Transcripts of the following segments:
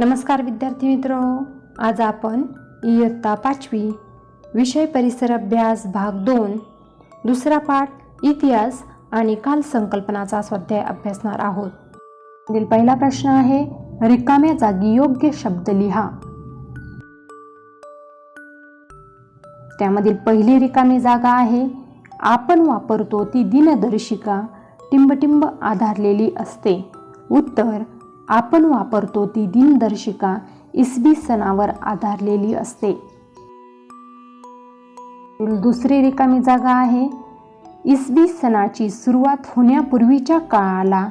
नमस्कार विद्यार्थी मित्र आज आपण इयत्ता पाचवी विषय परिसर अभ्यास भाग दोन दुसरा पाठ इतिहास आणि काल संकल्पनाचा स्वाध्याय अभ्यासणार आहोत. पुढील पहिला प्रश्न आहे रिकाम्या जागी योग्य शब्द लिहा. त्यामधील पहिली रिकामी जागा आहे आपण वापरतो ती दिनदर्शिका टिंबटिंब आधारलेली असते. उत्तर आपण वापरतो ती दिनदर्शिका इसवी सणावर आधारलेली असते. दुसरी रिकामी जागा आहे. इसवी सणाची सुरुवात होण्यापूर्वीच्या काळाला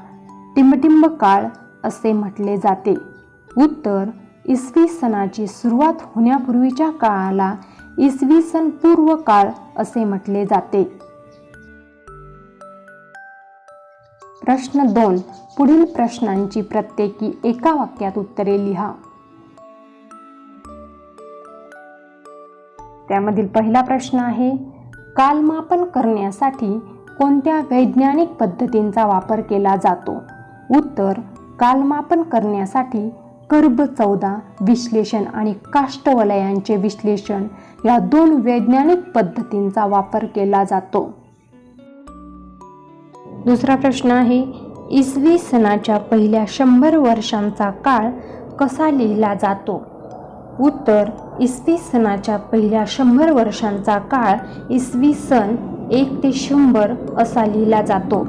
टिंबटिंब काळ असे म्हटले जाते. उत्तर इसवी सणाची सुरुवात होण्यापूर्वीच्या काळाला इसवी सन पूर्व काळ असे म्हटले जाते. प्रश्न दोन. पुढील प्रश्नांची प्रत्येकी एका वाक्यात उत्तरे लिहा. त्यामधील पहिला प्रश्न आहे कालमापन करण्यासाठी कोणत्या वैज्ञानिक पद्धतींचा वापर केला जातो? उत्तर कालमापन करण्यासाठी कर्ब चौदा विश्लेषण आणि काष्टवलयांचे विश्लेषण या दोन वैज्ञानिक पद्धतींचा वापर केला जातो. दुसरा प्रश्न आहे इसवी सणाच्या पहिल्या शंभर वर्षांचा काळ कसा लिहिला जातो? उत्तर इसवी सणाच्या पहिल्या शंभर वर्षांचा काळ इसवी सन एक ते शंभर असा लिहिला जातो.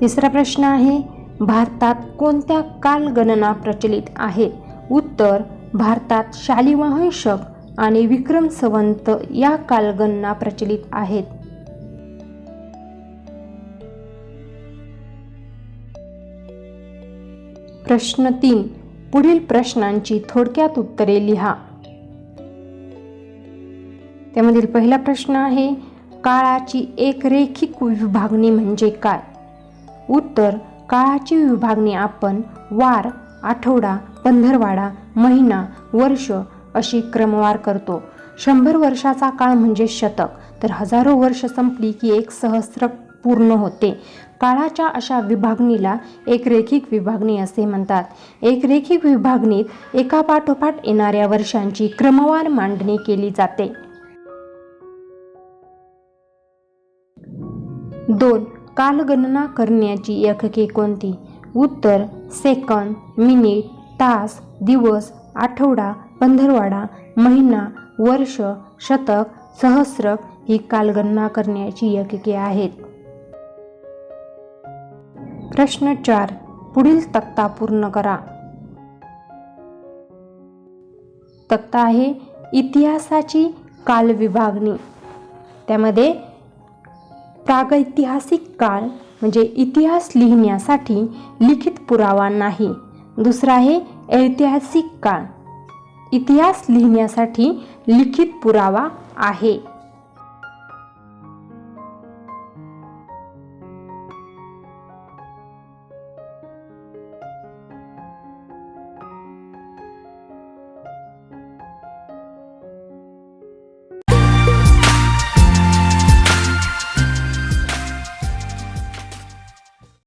तिसरा प्रश्न आहे भारतात कोणत्या कालगणना प्रचलित आहे उत्तर भारतात शालिवाहन शक आणि विक्रम संवंत या कालगणना प्रचलित आहेत. प्रश्न तीन. पुढील प्रश्नांची थोडक्यात उत्तरे लिहा. त्यामधील पहिला प्रश्न आहे काळाची एक रेखिक विभागणी म्हणजे काय? उत्तर काळाची विभागणी आपण वार आठवडा पंधरवाडा महिना वर्ष अशी क्रमवार करतो. शंभर वर्षाचा काळ म्हणजे शतक. तर हजारो वर्ष संपली की एक सहस्र पूर्ण होते. काळाच्या अशा विभागणीला एक रेखिक विभागणी असे म्हणतात. एक रेखिक विभागणीत एका पाठोपाठ येणाऱ्या वर्षांची क्रमवार मांडणी केली जाते. दोन कालगणना करण्याची एकके कोणती? उत्तर सेकंद मिनिट तास दिवस आठवडा पंधरवाडा महिना वर्ष शतक सहस्रक ही कालगणना करण्याची एकके आहेत. प्रश्न चार. पुढील तक्ता पूर्ण करा. तक्ता आहे इतिहासाची कालविभागणी. त्यामध्ये प्रागैतिहासिक काळ म्हणजे इतिहास लिहिण्यासाठी लिखित पुरावा नाही. दुसरा आहे ऐतिहासिक काळ. इतिहास लिहिण्यासाठी लिखित पुरावा आहे.